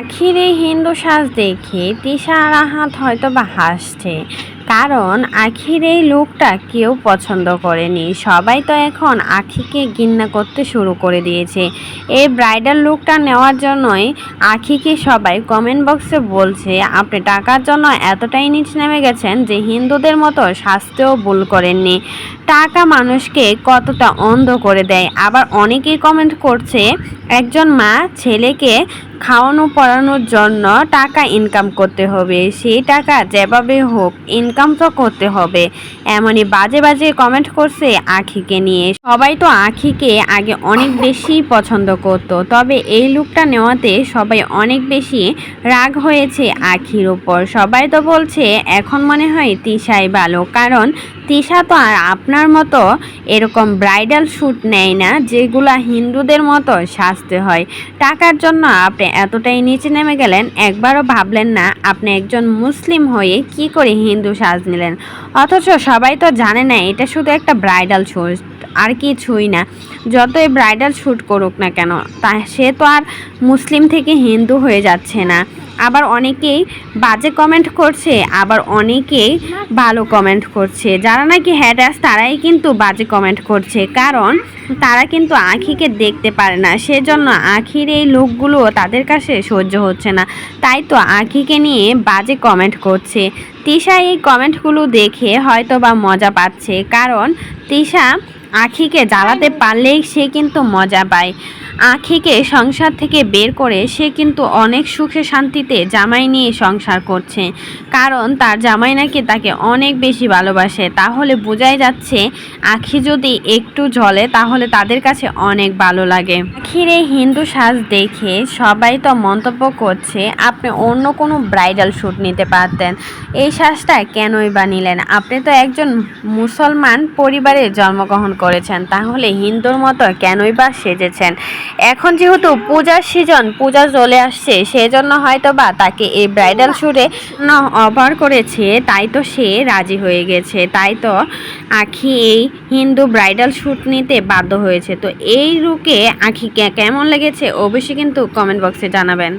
আখির হিন্দু সাজ দেখে তিশা হাত হয়তো বা হাসছে। কারণ আখির এই লুকটা কেউ পছন্দ করেনি। সবাই তো এখন আখিকে ঘৃণা করতে শুরু করে দিয়েছে। এই ব্রাইডাল লুকটা নেওয়ার জন্যই আখিকে সবাই কমেন্ট বক্সে বলছে, আপনি টাকার জন্য এতটাই নিচ নেমে গেছেন যে হিন্দুদের মতো শাস্তেও ভুল করেননি। টাকা মানুষকে কতটা অন্ধ করে দেয়। আবার অনেকেই কমেন্ট করছে, একজন মা ছেলেকে খাওয়ানো পড়ানোর জন্য টাকা ইনকাম করতে হবে। সেই টাকা যেভাবে হোক ইনকাম তো করতে হবে। এমনই বাজে বাজে কমেন্ট করছে আখিকে নিয়ে। সবাই তো আখিকে আগে অনেক বেশি পছন্দ করতো, তবে এই লুকটা নেওয়াতে সবাই অনেক বেশি রাগ হয়েছে আখির ওপর সবাই তো বলছে, এখন মনে হয় তিশাই ভালো, কারণ তিশা তো আর আপনার মতো এরকম ব্রাইডাল শ্যুট নেয় না, যেগুলা হিন্দুদের মতো সাজতে হয়। টাকার জন্য আপনি এতটাই নিচে নেমে গেলেন, একবারও ভাবলেন না আপনি একজন মুসলিম হয়ে কি করে হিন্দু সাজ নিলেন। অথচ সবাই তো জানে না, এটা শুধু একটা ব্রাইডাল শ্যুট আর কিছুই না। যতই ব্রাইডাল শ্যুট করুক না কেন, তা সে তো আর মুসলিম থেকে হিন্দু হয়ে যাচ্ছে না। আবার অনেকেই বাজে কমেন্ট করছে, আবার অনেকেই ভালো কমেন্ট করছে। যারা নাকি হ্যাডাস তারাই কিন্তু বাজে কমেন্ট করছে। কারণ তারা কিন্তু আখিকে দেখতে পারে না। সেজন্য আখির এই লোকগুলো তাদের কাছে সহ্য হচ্ছে না। তাই তো আখিকে নিয়ে বাজে কমেন্ট করছে। তিশা এই কমেন্টগুলো দেখে হয়তো বা মজা পাচ্ছে। কারণ তিশা আখিকে জ্বালাতে পারলেই সে কিন্তু মজা পায়। আখিকে সংসার থেকে বের করে সে কিন্তু অনেক সুখে শান্তিতে জামাই নিয়ে সংসার করছে। কারণ তার জামাই নাকি তাকে অনেক বেশি ভালোবাসে। তাহলে বোঝাই যাচ্ছে, আখি যদি একটু জ্বলে তাহলে তাদের কাছে অনেক ভালো লাগে। আখির হিন্দু সাজ দেখে সবাই তো মন্তব্য করছে, আপনি অন্য কোনো ব্রাইডাল শ্যুট নিতে পারতেন। এই সাজটা কেনই বা নিলেন? আপনি তো একজন মুসলমান পরিবারে জন্মগ্রহণ করেছেন, তাহলে হিন্দুর মতো কেনই বা সেজেছেন? এখন যেহেতু পূজার সিজন পূজা চলে আসছে, সেজন্য হয়তো বা তাকে এই ব্রাইডাল শ্যুটে অফার করেছে, তাই তো সে রাজি হয়ে গেছে, তাই তো আখি এই হিন্দু ব্রাইডাল শ্যুট নিতে বাধ্য হয়েছে। তো এই রুকে আখিকে কেমন লেগেছে, অবশ্যই কিন্তু কমেন্ট বক্সে জানাবেন।